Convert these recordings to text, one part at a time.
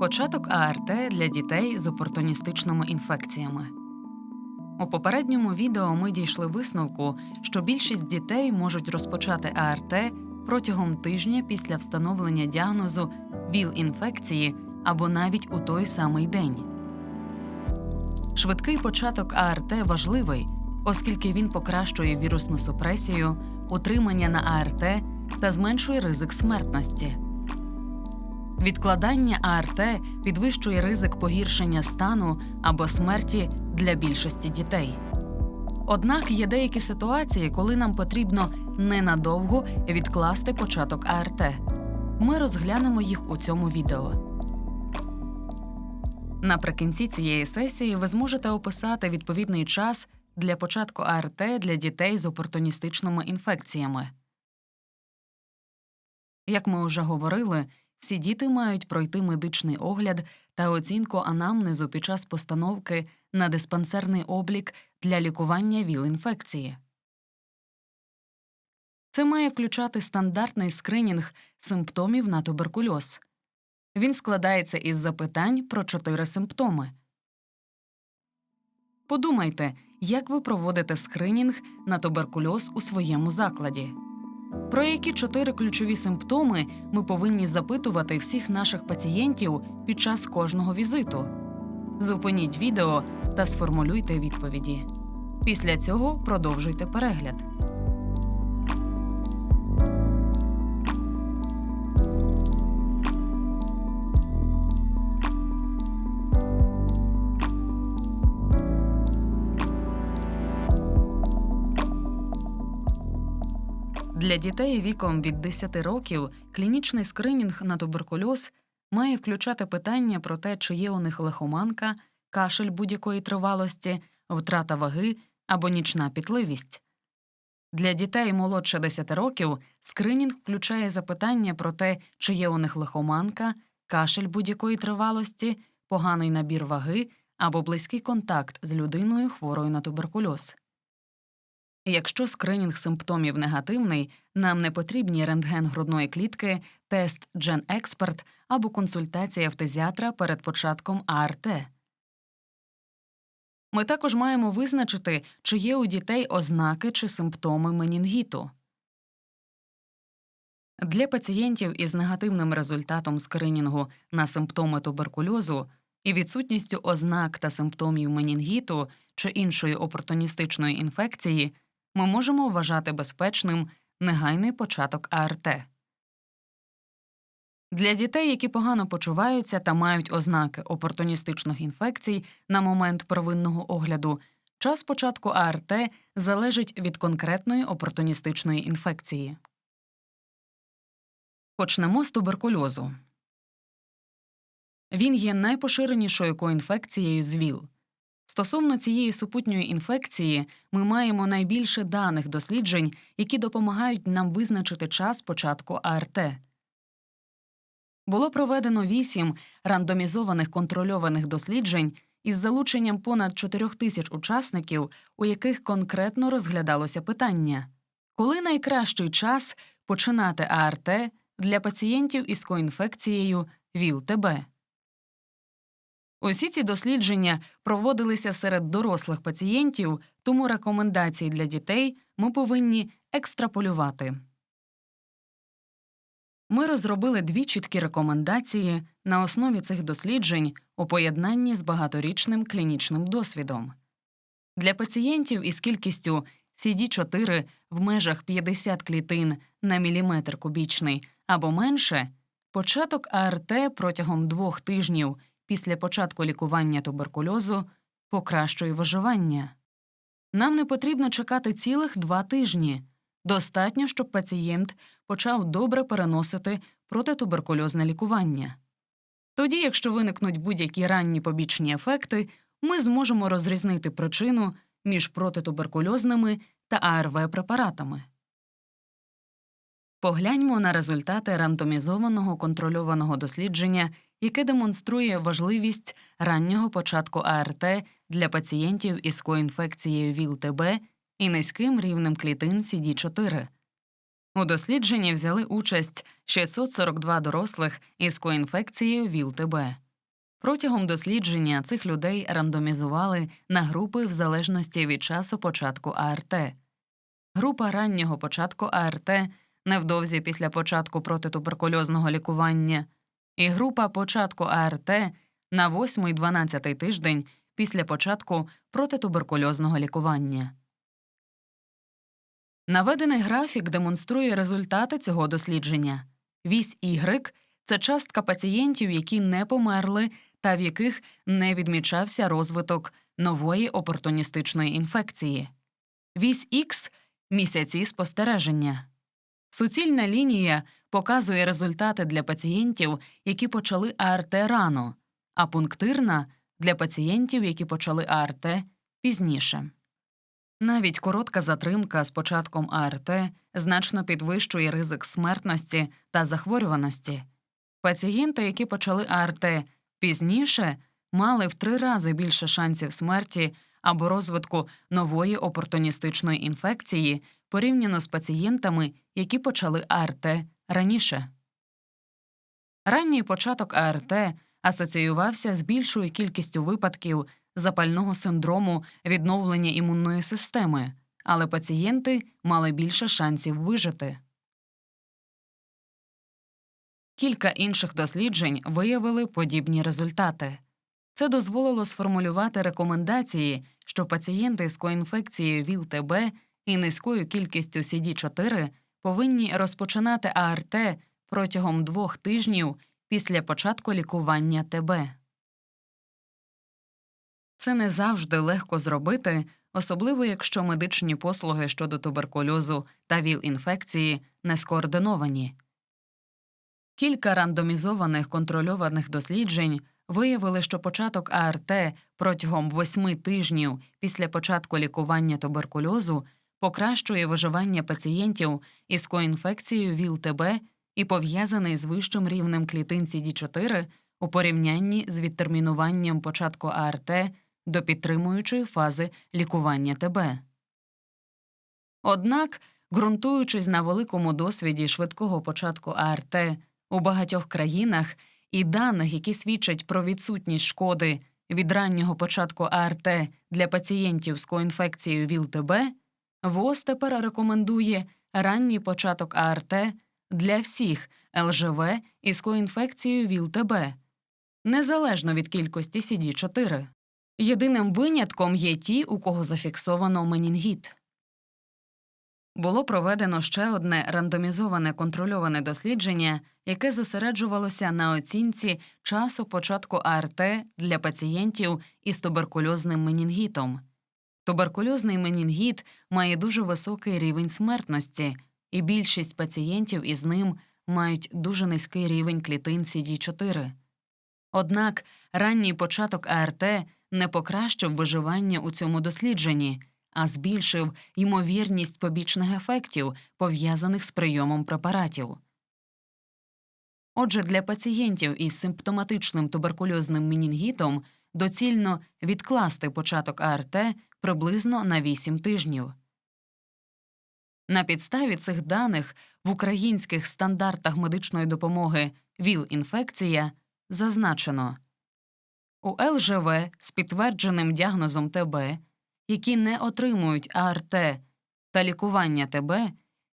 Початок АРТ для дітей з опортуністичними інфекціями. У попередньому відео ми дійшли висновку, що більшість дітей можуть розпочати АРТ протягом тижня після встановлення діагнозу ВІЛ-інфекції або навіть у той самий день. Швидкий початок АРТ важливий, оскільки він покращує вірусну супресію, утримання на АРТ та зменшує ризик смертності. Відкладання АРТ підвищує ризик погіршення стану або смерті для більшості дітей. Однак є деякі ситуації, коли нам потрібно ненадовго відкласти початок АРТ. Ми розглянемо їх у цьому відео. Наприкінці цієї сесії ви зможете описати відповідний час для початку АРТ для дітей з опортуністичними інфекціями. Як ми вже говорили, всі діти мають пройти медичний огляд та оцінку анамнезу під час постановки на диспансерний облік для лікування ВІЛ-інфекції. Це має включати стандартний скринінг симптомів на туберкульоз. Він складається із запитань про чотири симптоми. Подумайте, як ви проводите скринінг на туберкульоз у своєму закладі. Про які чотири ключові симптоми ми повинні запитувати всіх наших пацієнтів під час кожного візиту? Зупиніть відео та сформулюйте відповіді. Після цього продовжуйте перегляд. Для дітей віком від 10 років клінічний скринінг на туберкульоз має включати питання про те, чи є у них лихоманка, кашель будь-якої тривалості, втрата ваги або нічна пітливість. Для дітей молодше 10 років скринінг включає запитання про те, чи є у них лихоманка, кашель будь-якої тривалості, поганий набір ваги або близький контакт з людиною хворою на туберкульоз. Якщо скринінг симптомів негативний, нам не потрібні рентген грудної клітки, тест GenExpert або консультація фтизіатра перед початком АРТ. Ми також маємо визначити, чи є у дітей ознаки чи симптоми менінгіту. Для пацієнтів із негативним результатом скринінгу на симптоми туберкульозу і відсутністю ознак та симптомів менінгіту чи іншої опортуністичної інфекції ми можемо вважати безпечним негайний початок АРТ. Для дітей, які погано почуваються та мають ознаки опортуністичних інфекцій на момент первинного огляду, час початку АРТ залежить від конкретної опортуністичної інфекції. Почнемо з туберкульозу. Він є найпоширенішою коінфекцією з ВІЛ. Стосовно цієї супутньої інфекції ми маємо найбільше даних досліджень, які допомагають нам визначити час початку АРТ. Було проведено вісім рандомізованих контрольованих досліджень із залученням понад 4 тисяч учасників, у яких конкретно розглядалося питання коли найкращий час починати АРТ для пацієнтів із коінфекцією ВІЛ-ТБ. Усі ці дослідження проводилися серед дорослих пацієнтів, тому рекомендації для дітей ми повинні екстраполювати. Ми розробили дві чіткі рекомендації на основі цих досліджень у поєднанні з багаторічним клінічним досвідом. Для пацієнтів із кількістю CD4 в межах 50 клітин на міліметр кубічний або менше початок АРТ протягом двох тижнів після початку лікування туберкульозу покращує виживання. Нам не потрібно чекати цілих два тижні. Достатньо, щоб пацієнт почав добре переносити протитуберкульозне лікування. Тоді, якщо виникнуть будь-які ранні побічні ефекти, ми зможемо розрізнити причину між протитуберкульозними та АРВ препаратами. Погляньмо на результати рандомізованого контрольованого дослідження, яке демонструє важливість раннього початку АРТ для пацієнтів із коінфекцією ВІЛ-ТБ і низьким рівнем клітин CD4. У дослідженні взяли участь 642 дорослих із коінфекцією ВІЛ-ТБ. Протягом дослідження цих людей рандомізували на групи в залежності від часу початку АРТ. Група раннього початку АРТ невдовзі після початку протитуберкульозного лікування, і група початку АРТ на 8-12 тиждень після початку протитуберкульозного лікування. Наведений графік демонструє результати цього дослідження. Вісь Y – це частка пацієнтів, які не померли та в яких не відмічався розвиток нової опортуністичної інфекції. Вісь X – місяці спостереження. Суцільна лінія показує результати для пацієнтів, які почали АРТ рано, а пунктирна для пацієнтів, які почали АРТ пізніше. Навіть коротка затримка з початком АРТ значно підвищує ризик смертності та захворюваності. Пацієнти, які почали АРТ пізніше, мали в три рази більше шансів смерті або розвитку нової опортуністичної інфекції порівняно з пацієнтами, які почали АРТ раніше. Ранній початок АРТ асоціювався з більшою кількістю випадків запального синдрому відновлення імунної системи, але пацієнти мали більше шансів вижити. Кілька інших досліджень виявили подібні результати. Це дозволило сформулювати рекомендації, що пацієнти з коінфекцією ВІЛ-ТБ і низькою кількістю CD4 повинні розпочинати АРТ протягом двох тижнів після початку лікування ТБ. Це не завжди легко зробити, особливо якщо медичні послуги щодо туберкульозу та ВІЛ-інфекції не скоординовані. Кілька рандомізованих контрольованих досліджень виявили, що початок АРТ протягом восьми тижнів після початку лікування туберкульозу покращує виживання пацієнтів із коінфекцією ВІЛ-ТБ і пов'язаний з вищим рівнем клітин CD4 у порівнянні з відтермінуванням початку АРТ до підтримуючої фази лікування ТБ. Однак, ґрунтуючись на великому досвіді швидкого початку АРТ у багатьох країнах і даних, які свідчать про відсутність шкоди від раннього початку АРТ для пацієнтів з коінфекцією ВІЛ-ТБ, ВОЗ тепер рекомендує ранній початок АРТ для всіх ЛЖВ із коінфекцією ВІЛ-ТБ, незалежно від кількості CD4. Єдиним винятком є ті, у кого зафіксовано менінгіт. Було проведено ще одне рандомізоване контрольоване дослідження, яке зосереджувалося на оцінці часу початку АРТ для пацієнтів із туберкульозним менінгітом. Туберкульозний менінгіт має дуже високий рівень смертності, і більшість пацієнтів із ним мають дуже низький рівень клітин CD4. Однак ранній початок АРТ не покращив виживання у цьому дослідженні, а збільшив ймовірність побічних ефектів, пов'язаних з прийомом препаратів. Отже, для пацієнтів із симптоматичним туберкульозним менінгітом доцільно відкласти початок АРТ приблизно на 8 тижнів. На підставі цих даних в українських стандартах медичної допомоги ВІЛ-інфекція зазначено у ЛЖВ з підтвердженим діагнозом ТБ, які не отримують АРТ та лікування ТБ,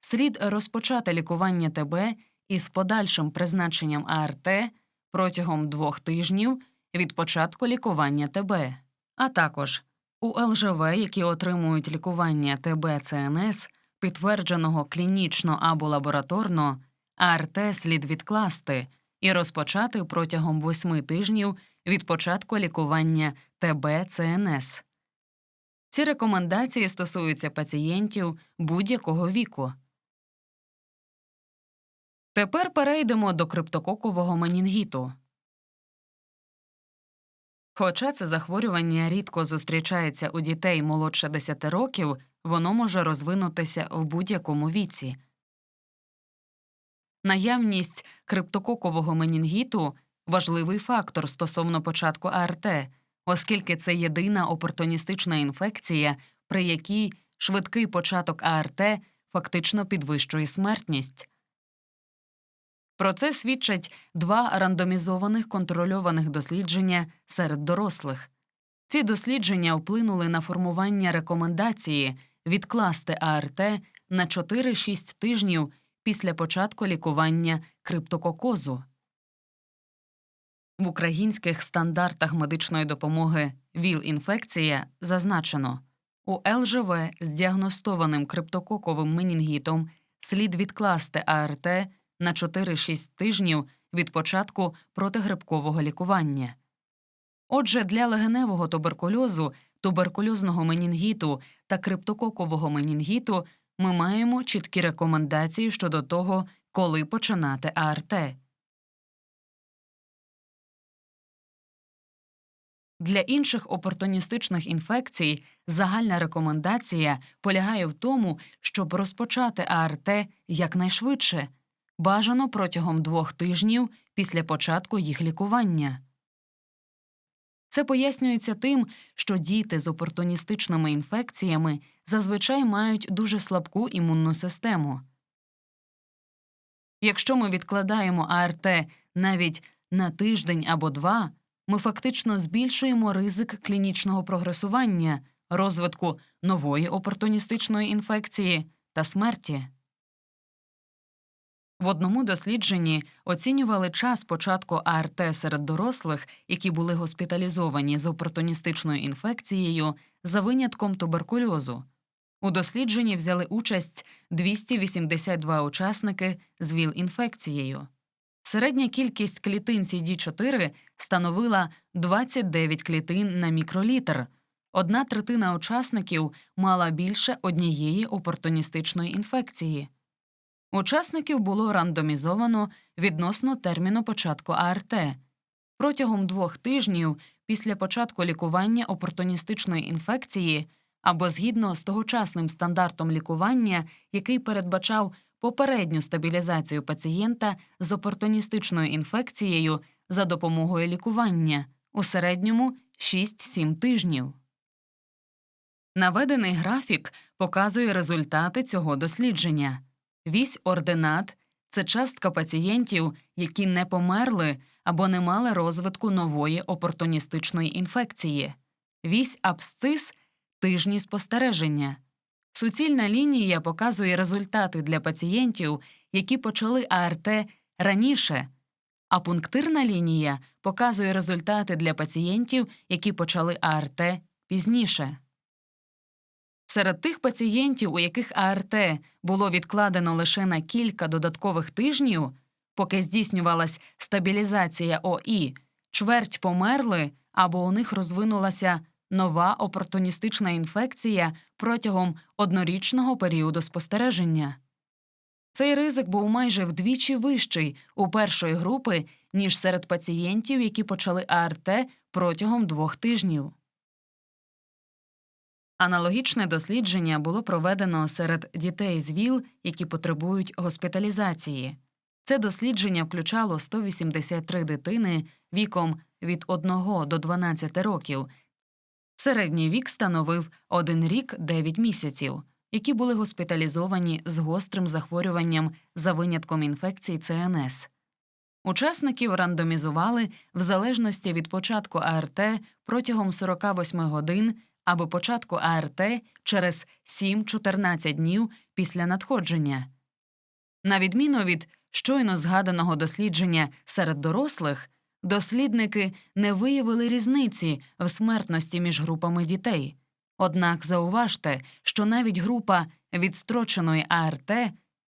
слід розпочати лікування ТБ із подальшим призначенням АРТ протягом двох тижнів від початку лікування ТБ, а також у ЛЖВ, які отримують лікування ТБ-ЦНС, підтвердженого клінічно або лабораторно, АРТ слід відкласти і розпочати протягом восьми тижнів від початку лікування ТБ-ЦНС. Ці рекомендації стосуються пацієнтів будь-якого віку. Тепер перейдемо до криптококового менінгіту. Хоча це захворювання рідко зустрічається у дітей молодше 10 років, воно може розвинутися в будь-якому віці. Наявність криптококового менінгіту важливий фактор стосовно початку АРТ, оскільки це єдина опортуністична інфекція, при якій швидкий початок АРТ фактично підвищує смертність. Про це свідчать два рандомізованих контрольованих дослідження серед дорослих. Ці дослідження вплинули на формування рекомендації відкласти АРТ на 4-6 тижнів після початку лікування криптококозу. В українських стандартах медичної допомоги ВІЛ-інфекція зазначено у ЛЖВ з діагностованим криптококовим менінгітом слід відкласти АРТ на 4-6 тижнів від початку протигрибкового лікування. Отже, для легеневого туберкульозу, туберкульозного менінгіту та криптококового менінгіту ми маємо чіткі рекомендації щодо того, коли починати АРТ. Для інших опортуністичних інфекцій загальна рекомендація полягає в тому, щоб розпочати АРТ якнайшвидше, бажано протягом двох тижнів після початку їх лікування. Це пояснюється тим, що діти з опортуністичними інфекціями зазвичай мають дуже слабку імунну систему. Якщо ми відкладаємо АРТ навіть на тиждень або два, ми фактично збільшуємо ризик клінічного прогресування, розвитку нової опортуністичної інфекції та смерті. В одному дослідженні оцінювали час початку АРТ серед дорослих, які були госпіталізовані з опортуністичною інфекцією за винятком туберкульозу. У дослідженні взяли участь 282 учасники з ВІЛ-інфекцією. Середня кількість клітин CD4 становила 29 клітин на мікролітр. Одна третина учасників мала більше однієї опортуністичної інфекції. Учасників було рандомізовано відносно терміну початку АРТ. Протягом двох тижнів після початку лікування опортуністичної інфекції або згідно з тогочасним стандартом лікування, який передбачав попередню стабілізацію пацієнта з опортуністичною інфекцією за допомогою лікування у середньому 6-7 тижнів. Наведений графік показує результати цього дослідження. Вісь ординат це частка пацієнтів, які не померли або не мали розвитку нової опортуністичної інфекції. Вісь абсцис тижні спостереження. Суцільна лінія показує результати для пацієнтів, які почали АРТ раніше, а пунктирна лінія показує результати для пацієнтів, які почали АРТ пізніше. Серед тих пацієнтів, у яких АРТ було відкладено лише на кілька додаткових тижнів, поки здійснювалась стабілізація ОІ, чверть померли або у них розвинулася нова опортуністична інфекція протягом однорічного періоду спостереження. Цей ризик був майже вдвічі вищий у першої групи, ніж серед пацієнтів, які почали АРТ протягом двох тижнів. Аналогічне дослідження було проведено серед дітей з ВІЛ, які потребують госпіталізації. Це дослідження включало 183 дитини віком від 1 до 12 років. Середній вік становив 1 рік 9 місяців, які були госпіталізовані з гострим захворюванням за винятком інфекцій ЦНС. Учасників рандомізували в залежності від початку АРТ протягом 48 годин або початку АРТ через 7-14 днів після надходження. На відміну від щойно згаданого дослідження серед дорослих, дослідники не виявили різниці в смертності між групами дітей. Однак зауважте, що навіть група відстроченої АРТ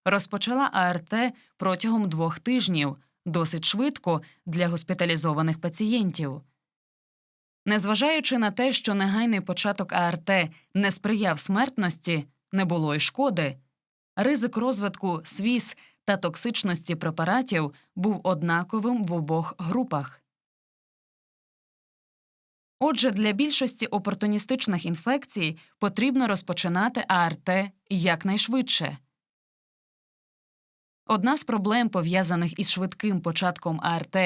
розпочала АРТ протягом двох тижнів досить швидко для госпіталізованих пацієнтів. Незважаючи на те, що негайний початок АРТ не сприяв смертності, не було й шкоди, ризик розвитку свіс та токсичності препаратів був однаковим в обох групах. Отже, для більшості опортуністичних інфекцій потрібно розпочинати АРТ якнайшвидше. Одна з проблем, пов'язаних із швидким початком АРТ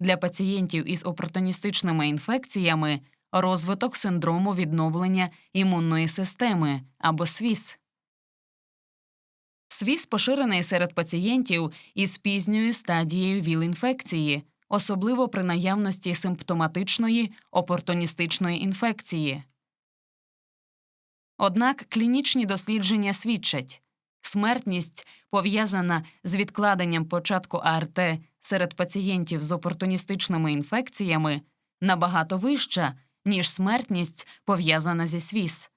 для пацієнтів із опортуністичними інфекціями розвиток синдрому відновлення імунної системи або СВІС. СВІС поширений серед пацієнтів із пізньою стадією ВІЛ-інфекції, особливо при наявності симптоматичної опортуністичної інфекції. Однак клінічні дослідження свідчать, смертність, пов'язана з відкладенням початку АРТ серед пацієнтів з опортуністичними інфекціями, набагато вища, ніж смертність, пов'язана зі СВІС.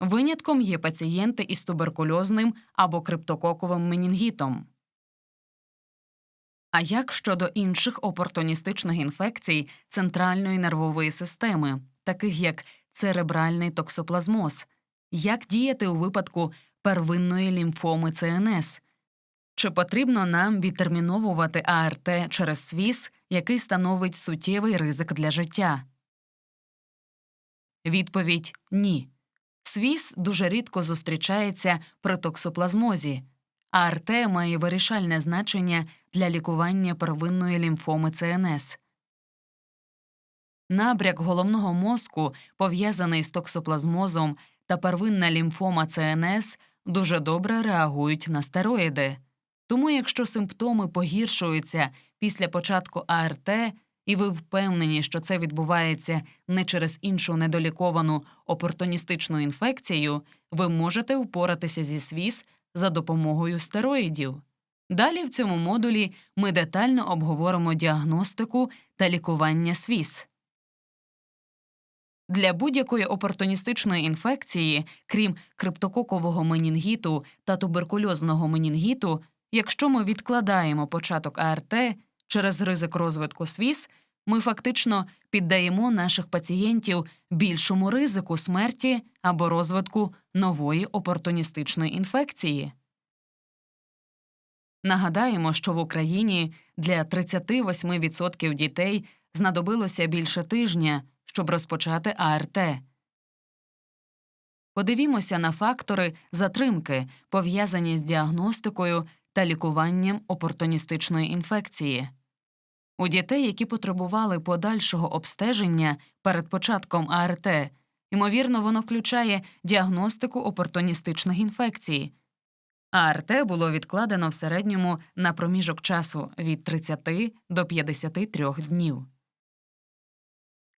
Винятком є пацієнти із туберкульозним або криптококовим менінгітом. А як щодо інших опортуністичних інфекцій центральної нервової системи, таких як церебральний токсоплазмоз, як діяти у випадку первинної лімфоми ЦНС? Чи потрібно нам відтерміновувати АРТ через СВІС, який становить суттєвий ризик для життя? Відповідь ні. СВІС дуже рідко зустрічається при токсоплазмозі, АРТ має вирішальне значення для лікування первинної лімфоми ЦНС. Набряк головного мозку, пов'язаний з токсоплазмозом та первинна лімфома ЦНС, дуже добре реагують на стероїди. Тому, якщо симптоми погіршуються після початку АРТ, і ви впевнені, що це відбувається не через іншу недоліковану опортуністичну інфекцію, ви можете впоратися зі СВІС за допомогою стероїдів. Далі в цьому модулі ми детально обговоримо діагностику та лікування СВІС. Для будь-якої опортуністичної інфекції, крім криптококового менінгіту та туберкульозного менінгіту, якщо ми відкладаємо початок АРТ через ризик розвитку СВІС, ми фактично піддаємо наших пацієнтів більшому ризику смерті або розвитку нової опортуністичної інфекції. Нагадаємо, що в Україні для 38% дітей знадобилося більше тижня, щоб розпочати АРТ. Подивімося на фактори затримки, пов'язані з діагностикою та лікуванням опортуністичної інфекції. У дітей, які потребували подальшого обстеження перед початком АРТ, ймовірно, воно включає діагностику опортуністичних інфекцій. АРТ було відкладено в середньому на проміжок часу від 30 до 53 днів.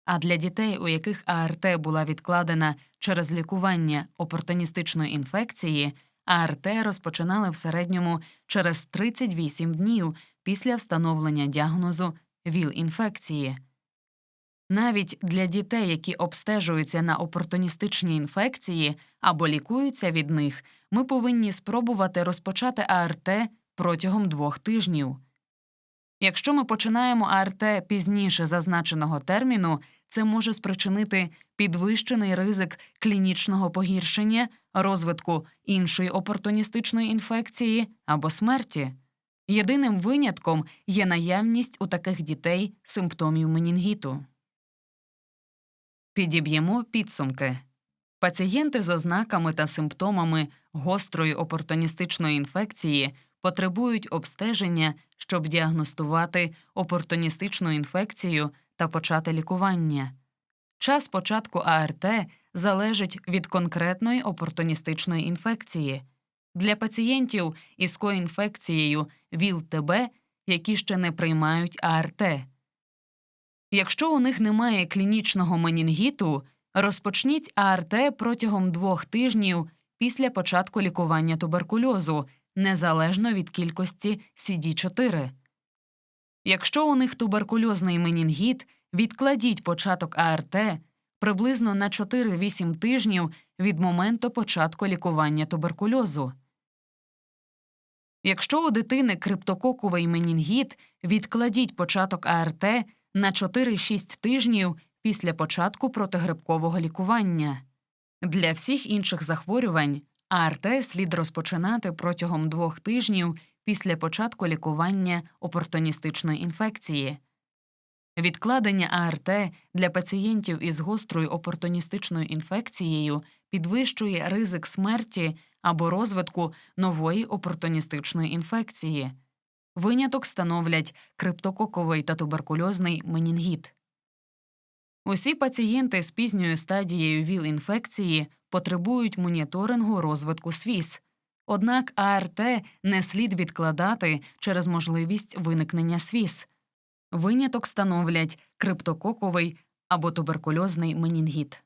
А для дітей, у яких АРТ була відкладена через лікування опортуністичної інфекції, АРТ розпочинали в середньому через 38 днів після встановлення діагнозу ВІЛ-інфекції. Навіть для дітей, які обстежуються на опортуністичні інфекції або лікуються від них, ми повинні спробувати розпочати АРТ протягом двох тижнів. Якщо ми починаємо АРТ пізніше зазначеного терміну, це може спричинити підвищений ризик клінічного погіршення, розвитку іншої опортуністичної інфекції або смерті. Єдиним винятком є наявність у таких дітей симптомів менінгіту. Підіб'ємо підсумки. Пацієнти з ознаками та симптомами гострої опортуністичної інфекції потребують обстеження, щоб діагностувати опортуністичну інфекцію та почати лікування. Час початку АРТ залежить від конкретної опортуністичної інфекції. Для пацієнтів із коінфекцією ВІЛ-ТБ, які ще не приймають АРТ. Якщо у них немає клінічного менінгіту, розпочніть АРТ протягом двох тижнів після початку лікування туберкульозу, незалежно від кількості CD4. Якщо у них туберкульозний менінгіт, відкладіть початок АРТ приблизно на 4-8 тижнів від моменту початку лікування туберкульозу. Якщо у дитини криптококовий менінгіт, відкладіть початок АРТ на 4-6 тижнів після початку протигрибкового лікування. Для всіх інших захворювань АРТ слід розпочинати протягом двох тижнів після початку лікування опортуністичної інфекції. Відкладення АРТ для пацієнтів із гострою опортуністичною інфекцією підвищує ризик смерті або розвитку нової опортуністичної інфекції. Виняток становлять криптококовий та туберкульозний менінгіт. Усі пацієнти з пізньою стадією ВІЛ-інфекції потребують моніторингу розвитку СВІС. Однак АРТ не слід відкладати через можливість виникнення СВІС. Виняток становлять криптококовий або туберкульозний менінгіт.